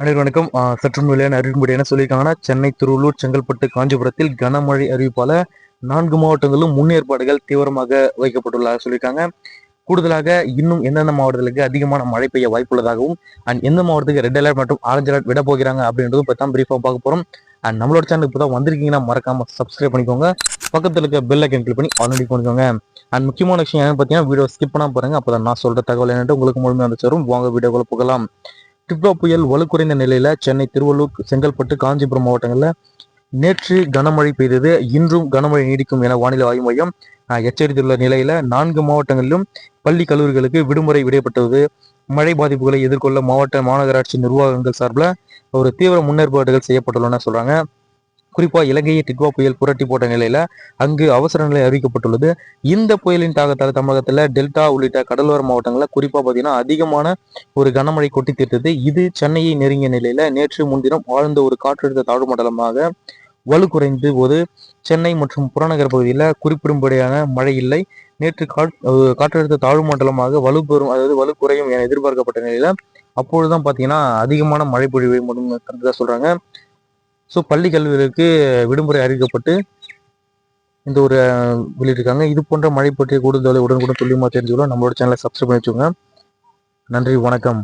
அனைவரும் வணக்கம். ஆஹ் சற்று வெளியான என்ன சொல்லியிருக்காங்கன்னா சென்னை திருவள்ளூர் செங்கல்பட்டு காஞ்சிபுரத்தில் கனமழை அறிவிப்பால நான்கு மாவட்டங்களிலும் முன்னேற்பாடுகள் தீவிரமாக வைக்கப்பட்டுள்ளதாக சொல்லியிருக்காங்க. கூடுதலாக இன்னும் எந்தெந்த மாவட்டங்களுக்கு அதிகமான மழை பெய்ய வாய்ப்புள்ளதாகவும் அண்ட் எந்த மாவட்டத்துக்கு ரெட் அலர்ட் மற்றும் ஆரஞ்சு அலர்ட் விட போகிறாங்க அப்படின்றதும் இப்போ தான் பிரீஃபாக பார்க்க போகிறோம் அண்ட் நம்மளோட சேனல் இப்போ தான் வந்திருக்கீங்கன்னா மறக்காம சப்ஸ்கிரைப் பண்ணிக்கோங்க. பக்கத்தில் இருக்க பெல் ஐக்கன் கிளிக் பண்ணி ஆல்ரெடி பண்ணிக்கோங்க. அண்ட் முக்கியமான விஷயம் என்னன்னு பார்த்தீங்கன்னா வீடியோ ஸ்கிப் பண்ணால் பாருங்க. அப்போ தான் நான் சொல்கிற தகவல் என்னட்டு உங்களுக்கு முழுமையாக வந்து சேரும். வாங்க வீடியோக்குள்ள போகலாம். டிப்டோ புயல் வலுக்குறைந்த நிலையில சென்னை திருவள்ளூர் செங்கல்பட்டு காஞ்சிபுரம் மாவட்டங்களில் நேற்று கனமழை பெய்தது. இன்றும் கனமழை நீடிக்கும் என வானிலை ஆய்வு மையம் எச்சரித்துள்ள நிலையில நான்கு மாவட்டங்களிலும் பள்ளி கல்லூரிகளுக்கு விடுமுறை விடப்பட்டது மழை பாதிப்புகளை எதிர்கொள்ள மாவட்ட மாநகராட்சி நிர்வாகங்கள் சார்பில் ஒரு தீவிர முன்னேற்பாடுகள் செய்யப்பட்டுள்ளன சொல்றாங்க. குறிப்பா இலங்கையை டிட்வா புயல் புரட்டி போட்ட நிலையில அங்கு அவசர நிலை அறிவிக்கப்பட்டுள்ளது. இந்த புயலின் தாக்கத்தால் தமிழகத்துல டெல்டா உள்ளிட்ட கடலோர மாவட்டங்களில் குறிப்பா பாத்தீங்கன்னா அதிகமான ஒரு கனமழை கொட்டி தீர்த்தது இது சென்னையை நெருங்கிய நிலையில நேற்று முன்தினம் ஆழ்ந்த ஒரு காற்றழுத்த தாழ்வு மண்டலமாக வலுகுறைந்து போது சென்னை மற்றும் புறநகர் பகுதியில் குறிப்பிடும்படியான மழை இல்லை. நேற்று அஹ் காற்றழுத்த தாழ்வு மண்டலமாக வலுப்பெறும் அதாவது வலு குறையும் என எதிர்பார்க்கப்பட்ட நிலையில அப்பொழுதுதான் பார்த்தீங்கன்னா அதிகமான மழை பொழிவை மட்டும் தான் சொல்றாங்க. ஸோ பள்ளி கல்விகளுக்கு விடுமுறை அறிவிக்கப்பட்டு இந்த ஒரு வெளியிட்டிருக்காங்க. இது போன்ற மழை பற்றிய கூடுதலை உடனுக்குடன் துல்லியமாக தெரிஞ்சுக்கலாம் நம்மளோட சேனலை சப்ஸ்கிரைப் பண்ணி வச்சுக்கோங்க. நன்றி வணக்கம்.